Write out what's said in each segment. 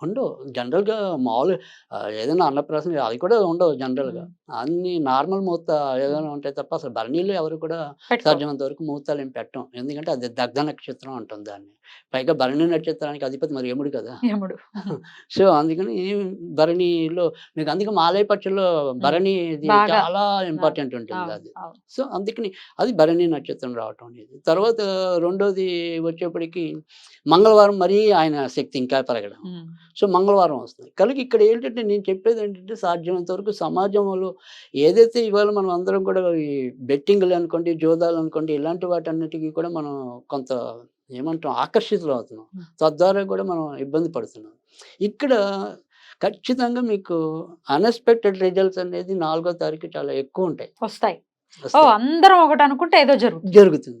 ఉండవు జనరల్గా మామూలు ఆ, ఏదైనా అన్నప్రాసన అది కూడా ఉండవు జనరల్గా. అన్ని నార్మల్ ముహూర్త ఏదైనా ఉంటాయి తప్ప అసలు భరణీలో ఎవరు కూడా. సాధ్యమైనంత వరకు ముహూర్తాలు ఏం పెట్టం. ఎందుకంటే అది దగ్ధ నక్షత్రం అంటుంది దాన్ని. పైగా భరణి నక్షత్రానికి అధిపతి మరి యముడు కదా. యముడు. సో అందుకని భరణిలో మీకు అందుకే మాలయ పక్షుల్లో భరణి. చాలా ఇంపార్టెంట్ ఉంటుంది అది. సో అందుకని అది భరణి నక్షత్రం రావటం అనేది. తర్వాత రెండోది వచ్చేప్పటికి మంగళవారం మరీ ఆయన శక్తి ఇంకా పెరగడం. సో మంగళవారం వస్తుంది. కనుక ఇక్కడ ఏంటంటే నేను చెప్పేది ఏంటంటే సాధ్యమైనంత వరకు సమాజంలో ఏదైతే ఇవాళ మనం అందరం కూడా ఈ బెట్టింగ్లు అనుకోండి జోదాలు అనుకోండి ఇలాంటి వాటన్నిటికీ కూడా మనం కొంత ఏమంటాం ఆకర్షితులు అవుతున్నాం. తద్వారా కూడా మనం ఇబ్బంది పడుతున్నాం. ఇక్కడ ఖచ్చితంగా మీకు అన్ఎక్స్పెక్టెడ్ రిజల్ట్స్ అనేది నాలుగో తారీఖు చాలా ఎక్కువ ఉంటాయి. వస్తాయి. అందరం ఒకటి అనుకుంటే ఏదో జరుగుతుంది. జరుగుతుంది.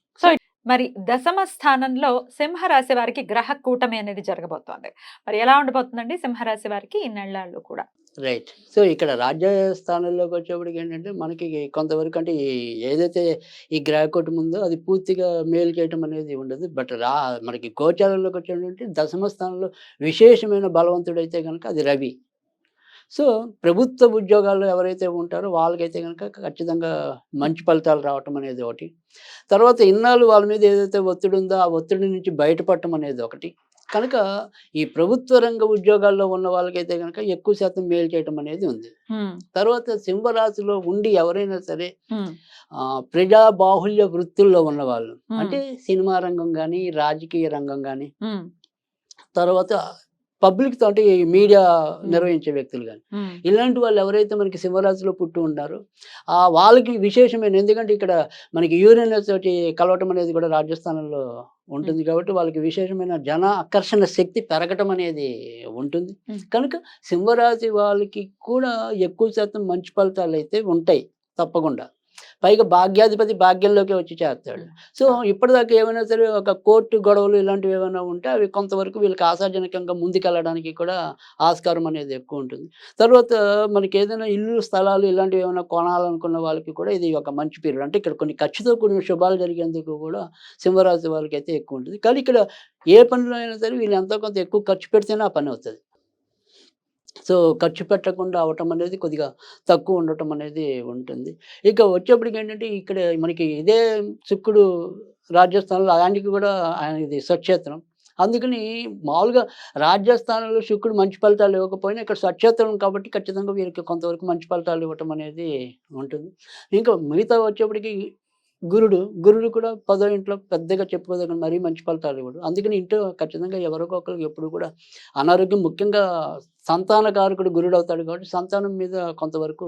మరి దశమ స్థానంలో సింహరాశి వారికి గ్రహ కూటమి అనేది జరగబోతోంది. మరి ఎలా ఉండబోతుందండి సింహరాశి వారికి ఈ కూడా? రైట్. సో ఇక్కడ రాజ్య స్థానంలోకి వచ్చేప్పటికి ఏంటంటే మనకి కొంతవరకు అంటే ఈ ఏదైతే ఈ గ్రహకూటం ఉందో అది పూర్తిగా మేలు చేయటం అనేది ఉండదు. బట్ రా మనకి గోచారంలోకి వచ్చేటంటే దశమ స్థానంలో విశేషమైన బలవంతుడైతే కనుక అది రవి. సో ప్రభుత్వ ఉద్యోగాల్లో ఎవరైతే ఉంటారో వాళ్ళకైతే కనుక ఖచ్చితంగా మంచి ఫలితాలు రావటం అనేది ఒకటి తర్వాత ఇన్నాళ్ళు వాళ్ళ మీద ఏదైతే ఒత్తిడి ఉందో ఆ ఒత్తిడి నుంచి బయటపడటం అనేది ఒకటి కనుక ఈ ప్రభుత్వ రంగ ఉద్యోగాల్లో ఉన్న వాళ్ళకైతే కనుక ఎక్కువ శాతం మేలు చేయటం అనేది ఉంది. తర్వాత సింహరాశిలో ఉండి ఎవరైనా సరే ప్రజా బాహుల్య వృత్తుల్లో ఉన్నవాళ్ళు. అంటే సినిమా రంగం కానీ రాజకీయ రంగం కానీ. తర్వాత పబ్లిక్ తోటి మీడియా నిర్వహించే వ్యక్తులు కానీ. ఇలాంటి వాళ్ళు ఎవరైతే మనకి సింహరాశిలో పుట్టి ఉన్నారో ఆ వాళ్ళకి విశేషమైన ఎందుకంటే ఇక్కడ మనకి యూరేనస్ తోటి కలవటం అనేది కూడా రాజస్థానంలో ఉంటుంది కాబట్టి వాళ్ళకి విశేషమైన జన ఆకర్షణ శక్తి పెరగటం అనేది ఉంటుంది. కనుక సింహరాశి వాళ్ళకి కూడా ఎక్కువ శాతం మంచి ఫలితాలు అయితే ఉంటాయి తప్పకుండా. పైగా భాగ్యాధిపతి భాగ్యంలోకి వచ్చి చేస్తాడు. సో ఇప్పటిదాకా ఏమైనా సరే ఒక కోర్టు గొడవలు ఇలాంటివి ఏమైనా ఉంటే అవి కొంతవరకు వీళ్ళకి ఆశాజనకంగా ముందుకెళ్ళడానికి కూడా ఆస్కారం అనేది ఎక్కువ ఉంటుంది. తర్వాత మనకి ఏదైనా ఇల్లు స్థలాలు ఇలాంటివి ఏమైనా కొనాలనుకున్న వాళ్ళకి కూడా ఇది ఒక మంచి పీరియడ్. అంటే ఇక్కడ కొన్ని ఖర్చుతో కూడిన శుభాలు జరిగేందుకు కూడా సింహరాశి వాళ్ళకి అయితే ఎక్కువ ఉంటుంది. కానీ ఇక్కడ ఏ పనిలో అయినా సరే వీళ్ళు ఎంతో కొంత ఎక్కువ ఖర్చు పెడితేనే ఆ పని అవుతుంది. సో ఖర్చు పెట్టకుండా అవటం అనేది కొద్దిగా తక్కువ ఉండటం అనేది ఉంటుంది. ఇక వచ్చేప్పటికి ఏంటంటే ఇక్కడ మనకి ఇదే శుక్రుడు రాజస్థాన్లో ఆయనకి కూడా ఆయన ఇది స్వక్షేత్రం అందుకని మామూలుగా రాజస్థానంలో శుక్రుడు మంచి ఫలితాలు ఇవ్వకపోయినా ఇక్కడ స్వక్షేత్రం కాబట్టి ఖచ్చితంగా వీరికి కొంతవరకు మంచి ఫలితాలు ఇవ్వటం అనేది ఉంటుంది. ఇంకా మిగతా వచ్చేప్పటికి గురుడు గురుడు కూడా పదో ఇంట్లో పెద్దగా చెప్పుకోదగిన మరీ మంచి ఫలితాలు ఇవ్వడు. అందుకని ఇంట్లో ఖచ్చితంగా ఎవరికో ఒకరికి ఎప్పుడు కూడా అనారోగ్యం ముఖ్యంగా సంతానకారకుడు గురుడు అవుతాడు కాబట్టి సంతానం మీద కొంతవరకు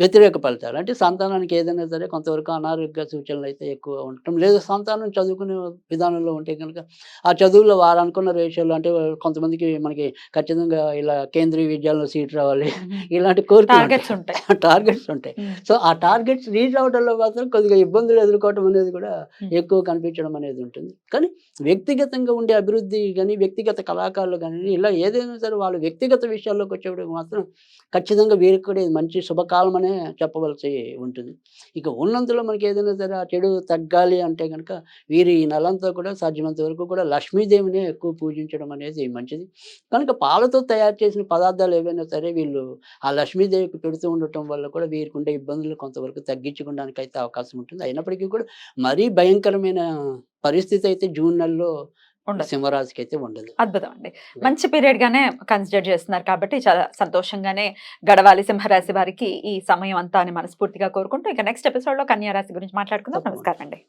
వ్యతిరేక ఫలితాలు. అంటే సంతానానికి ఏదైనా సరే కొంతవరకు అనారోగ్య సూచనలు అయితే ఎక్కువ ఉండటం లేదా. సంతానం చదువుకునే విధానంలో ఉంటే కనుక ఆ చదువులో వారు అనుకున్న రేషియోలు అంటే కొంతమందికి మనకి ఖచ్చితంగా ఇలా కేంద్రీయ విద్యాలయంలో సీట్ రావాలి. ఇలాంటి కోరికలు టార్గెట్స్ ఉంటాయి. టార్గెట్స్ ఉంటాయి. సో ఆ టార్గెట్స్ రీచ్ అవడంలో మాత్రం కొద్దిగా ఇబ్బందులు ఎదుర్కోవటం అనేది కూడా. ఎక్కువ కనిపించడం అనేది ఉంటుంది. కానీ వ్యక్తిగతంగా ఉండే అభివృద్ధి కానీ వ్యక్తిగత కళాకారులు కానీ ఇలా ఏదైనా సరే వాళ్ళ వ్యక్తిగత విషయాల్లోకి వచ్చేప్పటికి మాత్రం ఖచ్చితంగా వీరికి కూడా మంచి శుభకాలం అనే చెప్పవలసి ఉంటుంది. ఇక ఉన్నంతలో మనకి ఏదైనా సరే ఆ చెడు తగ్గాలి అంటే కనుక వీరి ఈ నెలంతా కూడా సాధ్యమైనంత వరకు కూడా లక్ష్మీదేవినే ఎక్కువ పూజించడం అనేది మంచిది. కనుక పాలతో తయారు చేసిన పదార్థాలు ఏవైనా సరే వీళ్ళు ఆ లక్ష్మీదేవికి పెడుతూ ఉండటం వల్ల కూడా వీరికి ఉండే ఇబ్బందులు కొంతవరకు తగ్గించుకోవడానికి అయితే అవకాశం ఉంటుంది. అయినప్పటికీ కూడా మరీ భయంకరమైన పరిస్థితి అయితే జూన్ నెలలో ఉండదు. సింహరాశికి అయితే ఉండదు. అద్భుతం అండి మంచి పీరియడ్ గానే కన్సిడర్ చేస్తున్నారు కాబట్టి చాలా సంతోషంగానే గడవాలి సింహరాశి వారికి ఈ సమయం అంతా అని మనస్ఫూర్తిగా కోరుకుంటూ ఇక నెక్స్ట్ ఎపిసోడ్లో కన్యా రాశి గురించి మాట్లాడుకుందాం. నమస్కారం అండి